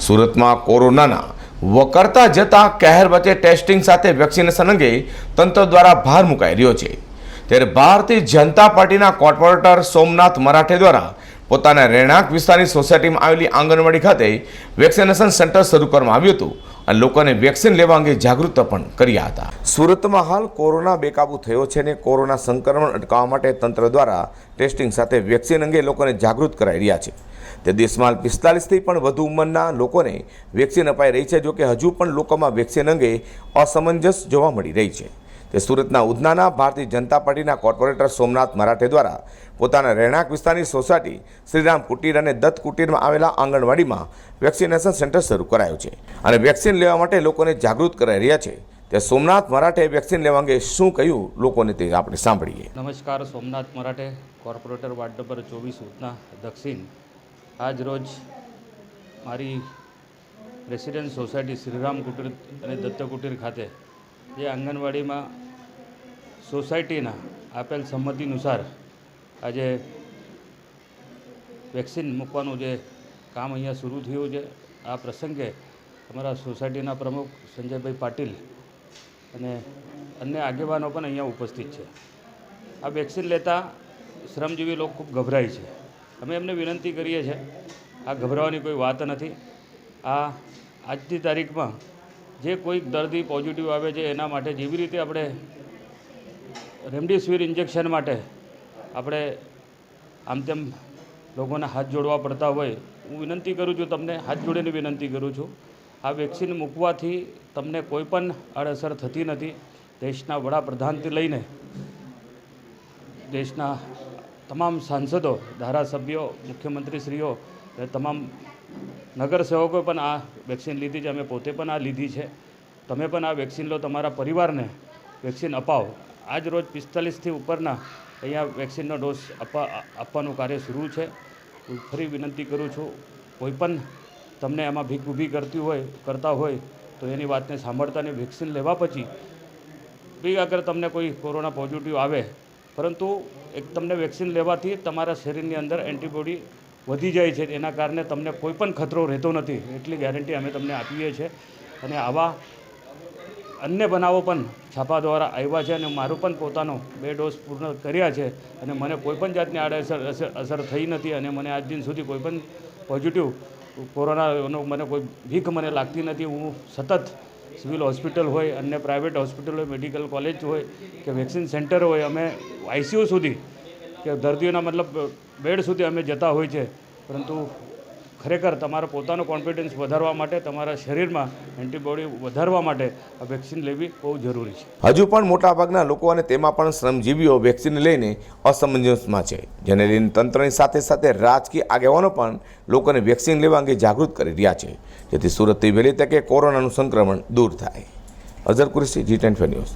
સુરતમાં કોરોનાના વકરતા જતા કહેર વચ્ચે ટેસ્ટિંગ સાથે વેક્સિનેશન અંગે તંત્ર દ્વારા ભાર મુકાઈ રહ્યો છે. ત્યારે ભારતીય જનતા પાર્ટીના કોર્પોરેટર સોમનાથ મરાઠે દ્વારા પોતાના રહેણાંક વિસ્તારની સોસાયટીમાં આવેલી આંગણવાડી ખાતે વેક્સિનેશન સેન્ટર શરૂ કરવામાં આવ્યું હતું. અને લોકોને વેક્સિન લેવા અંગે જાગૃત પણ કર્યા હતા. સુરતમાં હાલ કોરોના બેકાબુ થયો છે અને કોરોના સંક્રમણ અટકાવવા માટે તંત્ર દ્વારા ટેસ્ટિંગ સાથે વેક્સિન અંગે લોકોને જાગૃત કરાઈ રહ્યા છે. તે દેશમાં પિસ્તાલીસથી પણ વધુ ઉંમરના લોકોને વેક્સિન અપાઈ રહી છે, જોકે હજુ પણ લોકોમાં વેક્સિન અંગે અસમંજસ જોવા મળી રહી છે. તે સુરતના ઉધનાના ભારતીય જનતા પાર્ટીના કોર્પોરેટર સોમનાથ મરાઠે દ્વારા પોતાના રહેણાંક વિસ્તારની સોસાયટી શ્રીરામ કુટીર અને દત્ત કુટીરમાં આવેલા આંગણવાડીમાં વેક્સિનેશન સેન્ટર શરૂ કરાયું છે અને વેક્સિન લેવા માટે લોકોને જાગૃત કરાઈ રહ્યા છે. તે સોમનાથ મરાઠે વેક્સિન લેવા અંગે શું કહ્યું લોકોને તે આપણે સાંભળીએ. નમસ્કાર, Somnath Marathe, corporator ward number ચોવીસ, ઉધના, દક્ષિણ. આજ રોજ મારી રેસિડેન્ટ સોસાયટી શ્રીરામ કુટીર અને દત્ત કુટીર ખાતે જે આંગણવાડીમાં સોસાયટીના આપેલ સંમતિ અનુસાર આજે વેક્સિન મૂકવાનું જે કામ અહીંયા શરૂ થયું છે, આ પ્રસંગે અમારા સોસાયટીના પ્રમુખ સંજયભાઈ પાટીલ અને અન્ય આગેવાનો પણ અહીંયા ઉપસ્થિત છે. આ વેક્સિન લેતા શ્રમજીવી લોકો ખૂબ ગભરાય છે. અમે એમને વિનંતી કરીએ છીએ, આ ગભરાવાની કોઈ વાત નથી. આ આજની તારીખમાં જે કોઈક દર્દી પોઝિટિવ આવે છે, એના માટે જેવી રીતે આપણે રેમડેસિવિર ઇન્જેક્શન માટે આપણે આમ તેમ લોકોને હાથ જોડવા પડતા હોય, હું વિનંતી કરું છું તમને, હાથ જોડીને વિનંતી કરું છું, આ વેક્સિન મૂકવાથી તમને કોઈ પણ આડઅસર થતી નથી. દેશના વડાપ્રધાનથી લઈને દેશના તમામ સાંસદો, ધારાસભ્યો, મુખ્યમંત્રીશ્રીઓ તમામ નગરસેવકો પણ આ વેક્સિન લીધી છે, અમે પોતે પણ આ લીધી છે. તમે પણ આ વેક્સિન લો, તમારા પરિવારને વેક્સિન અપાવો. આજ રોજ પિસ્તાલીસથી ઉપરના અહીંયા વેક્સિનનો ડોઝ આપવા, આપવાનું કાર્ય શરૂ છે. હું ફરી વિનંતી કરું છું, કોઈ પણ તમને એમાં ભીખ ઊભી કરતી હોય, કરતા હોય, તો એની વાતને સાંભળતા ને વેક્સિન લેવા પછી બી અગર તમને કોઈ કોરોના પોઝિટિવ આવે, પરંતુ એક તમને વેક્સિન લેવાથી તમારા શરીરની અંદર એન્ટીબોડી વધી જાય છે, એના કારણે તમને કોઈ પણ ખતરો રહેતો નથી. એટલી ગેરંટી અમે તમને આપીએ છીએ. અને આવા અન્ય બનાવો પણ છાપા દ્વારા આવ્યા છે અને મારું પણ પોતાનો બે ડોઝ પૂર્ણ કર્યા છે અને મને કોઈપણ જાતની આડઅસર, અસર થઈ નથી અને મને આજ દિન સુધી કોઈ પણ પોઝિટિવ કોરોનાનો મને કોઈ ભીખ મને લાગતી નથી. હું સતત સિવિલ હોસ્પિટલ હોય, અન્ય પ્રાઇવેટ હોસ્પિટલ હોય મેડિકલ કોલેજ હોય કે વેક્સિન સેન્ટર હોય, અમે આઈસીયુ સુધી કે દર્દીઓના મતલબ, બેડ સુધી અમે જતા હોય છે. પરંતુ ખરેખર તમારો પોતાનો કોન્ફિડન્સ વધારવા માટે, તમારા શરીરમાં એન્ટીબોડી વધારવા માટે આ વેક્સિન લેવી બહુ જરૂરી છે. હજુ પણ મોટાભાગના લોકો અને તેમાં પણ શ્રમજીવીઓ વેક્સિન લઈને અસમંજસમાં છે. જેને લઈને તંત્રની સાથે સાથે રાજકીય આગેવાનો પણ લોકોને વેક્સિન લેવા અંગે જાગૃત કરી રહ્યા છે. જેથી સુરતથી વહેલી તકે કોરોનાનું સંક્રમણ દૂર થાય. Azhar Qureshi G ten news